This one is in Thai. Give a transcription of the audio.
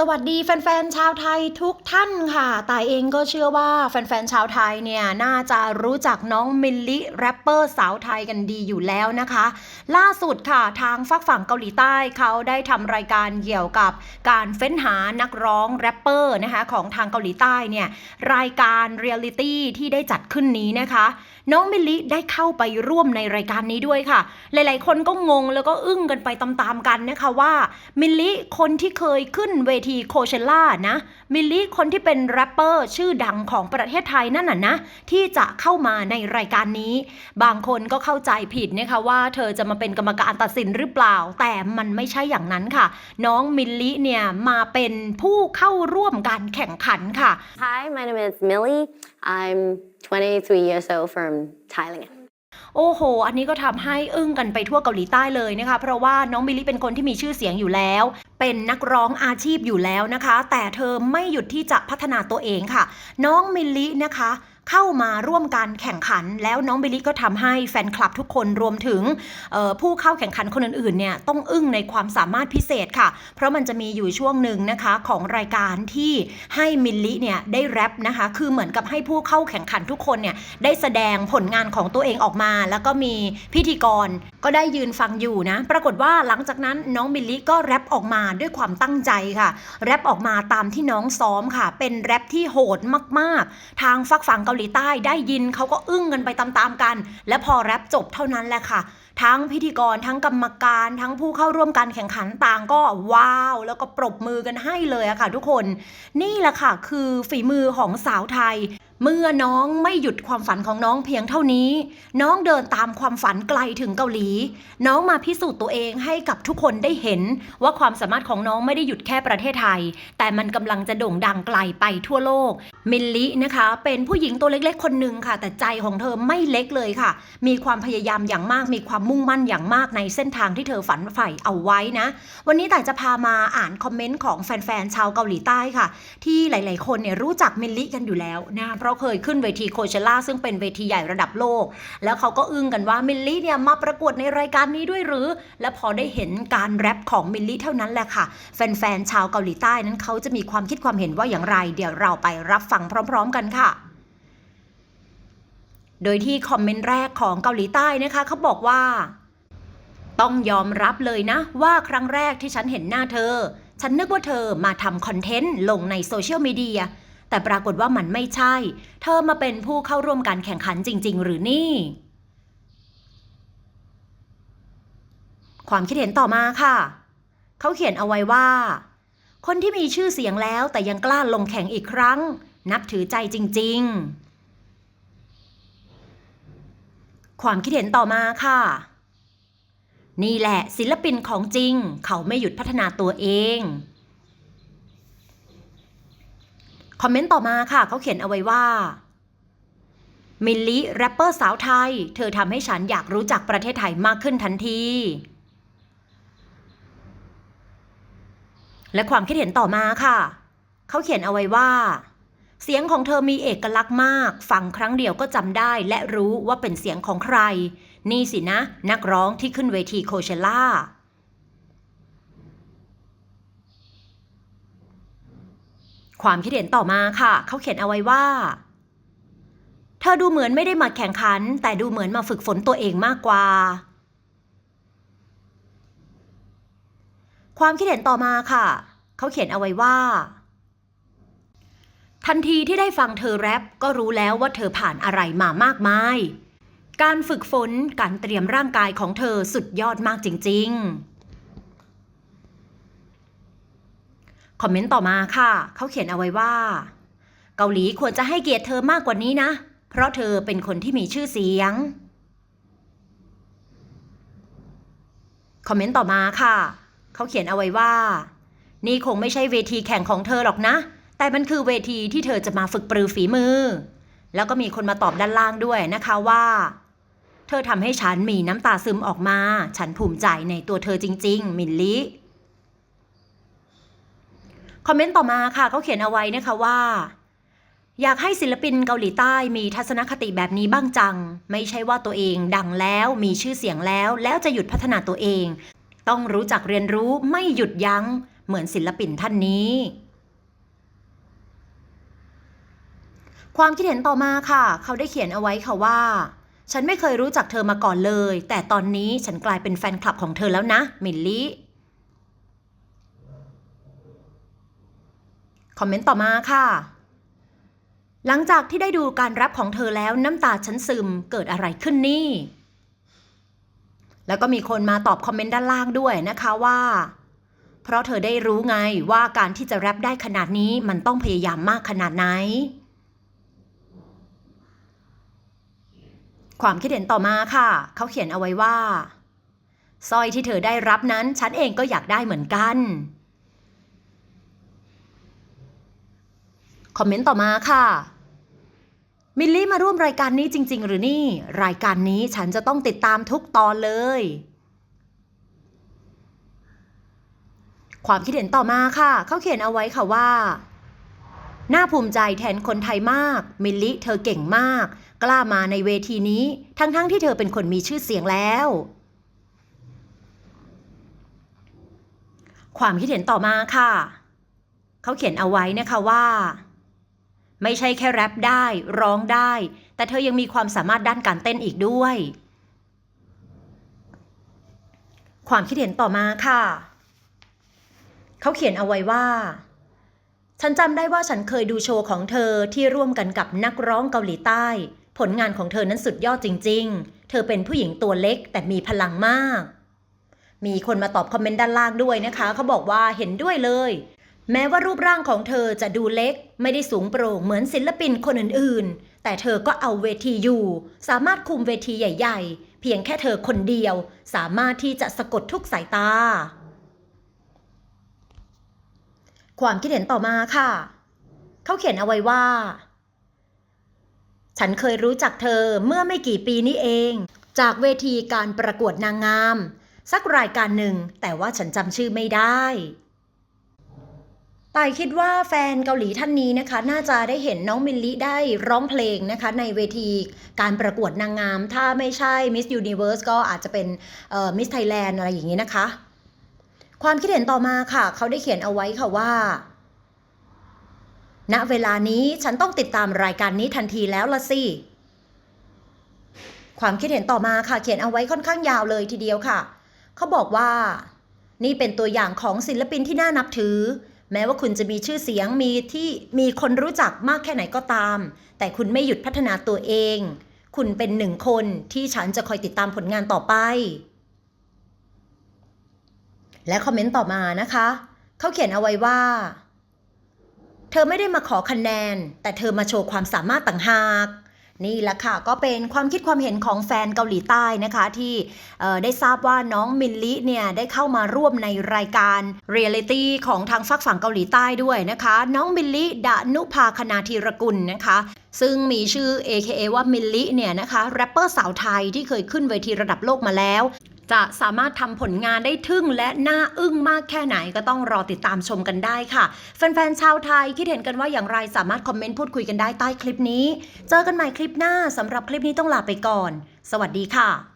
สวัสดีแฟนๆชาวไทยทุกท่านค่ะตายเองก็เชื่อว่าแฟนๆชาวไทยเนี่ยน่าจะรู้จักน้องมิลลิแรปเปอร์สาวไทยกันดีอยู่แล้วนะคะ ล่าสุดค่ะทางฝักฝั่งเกาหลีใต้เขาได้ทำรายการเกี่ยวกับการเฟ้นหานักร้องแรปเปอร์นะคะของทางเกาหลีใต้เนี่ยรายการเรียลลิตี้ที่ได้จัดขึ้นนี้นะคะ น้องมิลลิได้เข้าไปร่วมในรายการนี้ด้วยค่ะ หลายๆ คนก็งงแล้วก็อึ้งกันไปตามๆกันนะคะว่ามิลลิคนที่เคยขึ้นเวทีโคเชล่านะ มิลลิคนที่เป็นแรปเปอร์ชื่อดังของประเทศไทยนั่นน่ะนะ ที่จะเข้ามาในรายการนี้ บางคนก็เข้าใจผิดนะคะว่าเธอจะมาเป็นกรรมการตัดสินหรือเปล่า แต่มันไม่ใช่อย่างนั้นค่ะ น้องมิลลิเนี่ยมาเป็นผู้เข้าร่วมการแข่งขันค่ะ Hi, my name is Millie. I'm 23 years old from Thailand. โอ้โห อันนี้ก็ทำให้อึ้งกันไปทั่วเกาหลีใต้เลยนะคะ เพราะว่าน้องมิลลี่เป็นคนที่มีชื่อเสียงอยู่แล้ว เป็นนักร้องอาชีพอยู่แล้วนะคะ แต่เธอไม่หยุดที่จะพัฒนาตัวเองค่ะ น้องมิลลี่นะคะ เข้ามาร่วมการแข่งขัน แล้วน้องมิลลี่ก็ทำให้แฟนคลับทุกคนรวมถึงผู้เข้าแข่งขันคนอื่นๆเนี่ยต้องอึ้งในความสามารถพิเศษค่ะ เพราะมันจะมีอยู่ช่วงหนึ่งนะคะของรายการที่ให้มิลลิเนี่ยได้แรปนะคะ คือเหมือนกับให้ผู้เข้าแข่งขันทุกคนเนี่ยได้แสดงผลงานของตัวเองออกมา แล้วก็มีพิธีกรก็ได้ยืนฟังอยู่นะ ปรากฏว่าหลังจากนั้นน้องมิลลิก็แรปออกมาด้วยความตั้งใจค่ะ แรปออกมาตามที่น้องซ้อมค่ะ เป็นแรปที่โหดมาก ๆ ทางฝักฝั่งเกาหลีใต้ได้ยินเขาก็อึ้งกันไปตามๆกัน และพอแรปจบเท่านั้นแหละค่ะ ทั้งพิธีกรทั้งกรรมการ ทั้งผู้เข้าร่วมการแข่งขันต่างก็ว้าว แล้วก็ปรบมือกันให้เลยอะค่ะ ทุกคน นี่แหละค่ะ คือฝีมือของสาวไทย เมื่อน้องไม่หยุดความฝันของน้องเพียงเท่านี้ น้องเดินตามความฝันไกลถึงเกาหลี น้องมาพิสูจน์ตัวเองให้กับทุกคนได้เห็น ว่าความสามารถของน้องไม่ได้หยุดแค่ประเทศไทย แต่มันกำลังจะโด่งดังไกลไปทั่วโลก มิลลินะคะ เป็นผู้หญิงตัวเล็กๆ คนหนึ่งค่ะ แต่ใจของเธอไม่เล็กเลยค่ะ มีความพยายามอย่างมาก มีความมุ่งมั่นอย่างมากในเส้นทางที่เธอฝันใฝ่เอาไว้นะ วันนี้แต่จะพามาอ่านคอมเมนต์ของแฟนๆชาวเกาหลีใต้ค่ะ ที่หลาย ๆ คนเนี่ยรู้จักมิลลิกันอยู่แล้วนะราะเคยขึ้นเวทีโคเชล่าซึ่งเป็นเวทีใหญ่ระดับโลก แล้วเขาก็อึ้งกันว่ามิลลิเนี่ยมาประกวดในรายการนี้ด้วยหรือ และพอได้เห็นการแรปของมิลลิเท่านั้นแหละค่ะ แฟนๆชาวเกาหลีใต้นั้นเขาจะมีความคิดความเห็นว่าอย่างไร เดี๋ยวเราไปรับฟังพร้อม ๆ กันค่ะโดยที่คอมเมนต์แรกของเกาหลีใต้นะคะเขาบอกว่า ต้องยอมรับเลยนะ ว่าครั้งแรกที่ฉันเห็นหน้าเธอ ฉันนึกว่าเธอมาทำคอนเทนต์ลงในโซเชียลมีเดีย แต่ปรากฏว่ามันไม่ใช่ เธอมาเป็นผู้เข้าร่วมการแข่งขันจริง ๆ หรือนี่ ความคิดเห็นต่อมาค่ะ เขาเขียนเอาไว้ว่า คนที่มีชื่อเสียงแล้วแต่ยังกล้าลงแข่งอีกครั้ง นับถือใจจริง ๆ ความคิดเห็นต่อมาค่ะนี่แหละศิลปินของจริง เขาไม่หยุดพัฒนาตัวเอง คอมเมนต์ต่อมาค่ะ เขาเขียนเอาไว้ว่า มิลลิแรปเปอร์สาวไทย เธอทำให้ฉันอยากรู้จักประเทศไทยมากขึ้นทันที และความคิดเห็นต่อมาค่ะ เขาเขียนเอาไว้ว่า เสียงของเธอมีเอกลักษณ์มาก ฟังครั้งเดียวก็จำได้และรู้ว่าเป็นเสียงของใคร นี่สินะ นักร้องที่ขึ้นเวทีโคเชล่า ความคิดเห็นต่อมาค่ะ เขาเขียนเอาไว้ว่า เธอดูเหมือนไม่ได้มาแข่งขัน แต่ดูเหมือนมาฝึกฝนตัวเองมากกว่า ความคิดเห็นต่อมาค่ะ เขาเขียนเอาไว้ว่า ทันทีที่ได้ฟังเธอแรปก็รู้แล้วว่าเธอผ่านอะไรมามากมาย การฝึกฝนการเตรียมร่างกายของเธอสุดยอดมากจริง ๆ คอมเมนต์ต่อมาค่ะ เขาเขียนเอาไว้ว่า เกาหลีควรจะให้เกียรติเธอมากกว่านี้นะ เพราะเธอเป็นคนที่มีชื่อเสียง คอมเมนต์ต่อมาค่ะ เขาเขียนเอาไว้ว่า นี่คงไม่ใช่เวทีแข่งของเธอหรอกนะ แต่มันคือเวทีที่เธอจะมาฝึกปรือฝีมือ แล้วก็มีคนมาตอบด้านล่างด้วยนะคะว่า เธอทำให้ฉันมีน้ำตาซึมออกมา ฉันภูมิใจในตัวเธอจริง ๆ มิลลิ คอมเมนต์ต่อมาค่ะเขาเขียนเอาไว้นะคะว่า อยากให้ศิลปินเกาหลีใต้มีทัศนคติแบบนี้บ้างจัง ไม่ใช่ว่าตัวเองดังแล้วมีชื่อเสียงแล้ว แล้วจะหยุดพัฒนาตัวเอง ต้องรู้จักเรียนรู้ไม่หยุดยัง้ง เหมือนศิลปินท่านนี้ ความคิดเห็นต่อมาค่ะ เขาได้เขียนเอาไว้ค่ะว่า ฉันไม่เคยรู้จักเธอมาก่อนเลย แต่ตอนนี้ฉันกลายเป็นแฟนคลับของเธอแล้วนะมิลลี่ คอมเมนต์ต่อมาค่ะ หลังจากที่ได้ดูการรับของเธอแล้วน้ำตาฉันซึมเกิดอะไรขึ้นนี่ แล้วก็มีคนมาตอบคอมเมนต์ด้านล่างด้วยนะคะว่า เพราะเธอได้รู้ไงว่าการที่จะแรปได้ขนาดนี้มันต้องพยายามมากขนาดไหน ความคิดเห็นต่อมาค่ะ เขาเขียนเอาไว้ว่าสร้อยที่เธอได้รับนั้นฉันเองก็อยากได้เหมือนกัน คอมเมนต์ต่อมาค่ะมิลลี่มาร่วมรายการนี้จริง ๆ หรือนี่ รายการนี้ฉันจะต้องติดตามทุกตอนเลย ความคิดเห็นต่อมาค่ะ เขาเขียนเอาไว้ค่ะว่า น่าภูมิใจแทนคนไทยมาก มิลลิเธอเก่งมาก กล้ามาในเวทีนี้ ทั้งๆทที่เธอเป็นคนมีชื่อเสียงแล้ว ความคิดเห็นต่อมาค่ะ เขาเขียนเอาไว้นะคะว่า ไม่ใช่แค่แรปได้ร้องได้ แต่เธอยังมีความสามารถด้านการเต้นอีกด้วย ความคิดเห็นต่อมาค่ะ เขาเขียนเอาไว้ว่า ฉันจำได้ว่าฉันเคยดูโชว์ของเธอที่ร่วมกันกับนักร้องเกาหลีใต้ ผลงานของเธอนั้นสุดยอดจริง ๆ เธอเป็นผู้หญิงตัวเล็กแต่มีพลังมาก มีคนมาตอบคอมเมนต์ด้านล่างด้วยนะคะ เขาบอกว่าเห็นด้วยเลย แม้ว่ารูปร่างของเธอจะดูเล็ก ไม่ได้สูงโปร่งเหมือนศิลปินคนอื่นๆ แต่เธอก็เอาเวทีอยู่ สามารถคุมเวทีใหญ่ ๆ เพียงแค่เธอคนเดียว สามารถที่จะสะกดทุกสายตา ความคิดเห็นต่อมาค่ะ เขาเขียนเอาไว้ว่า ฉันเคยรู้จักเธอเมื่อไม่กี่ปีนี้เอง จากเวทีการประกวดนางงาม สักรายการหนึ่งแต่ว่าฉันจำชื่อไม่ได้ ต่ายคิดว่าแฟนเกาหลีท่านนี้นะคะ น่าจะได้เห็นน้องมิลลิได้ร้องเพลงนะคะ ในเวทีการประกวดนางงาม ถ้าไม่ใช่ Miss Universe ก็อาจจะเป็นมิสไทยแลนด์อะไรอย่างนี้นะคะ ความคิดเห็นต่อมาค่ะ เขาได้เขียนเอาไว้ค่ะว่าณเวลานี้ฉันต้องติดตามรายการนี้ทันทีแล้วละสิความคิดเห็นต่อมาค่ะเขียนเอาไว้ค่อนข้างยาวเลยทีเดียวค่ะ เขาบอกว่า นี่เป็นตัวอย่างของศิลปินที่น่านับถือ แม้ว่าคุณจะมีชื่อเสียงมีที่มีคนรู้จักมากแค่ไหนก็ตาม แต่คุณไม่หยุดพัฒนาตัวเอง คุณเป็นหนึ่งคนที่ฉันจะคอยติดตามผลงานต่อไป และคอมเมนต์ต่อมานะคะ เขาเขียนเอาไว้ว่า เธอไม่ได้มาขอคะแนน แต่เธอมาโชว์ความสามารถต่างหาก นี่แหละค่ะก็เป็นความคิดความเห็นของแฟนเกาหลีใต้นะคะ ที่ได้ทราบว่าน้องมินลิเนี่ยได้เข้ามาร่วมในรายการเรียลิตี้ของทางฝักฝั่งเกาหลีใต้ด้วยนะคะ น้องมินลิดานุภาคณาธีรกุลนะคะซึ่งมีชื่อ AKA ว่ามินลิเนี่ยนะคะแรปเปอร์สาวไทยที่เคยขึ้นเวทีระดับโลกมาแล้ว จะสามารถทำผลงานได้ทึ่งและน่าอึ้งมากแค่ไหนก็ต้องรอติดตามชมกันได้ค่ะ แฟนๆชาวไทยคิดเห็นกันว่าอย่างไรสามารถคอมเมนต์พูดคุยกันได้ใต้คลิปนี้ เจอกันใหม่คลิปหน้าสำหรับคลิปนี้ต้องลาไปก่อน สวัสดีค่ะ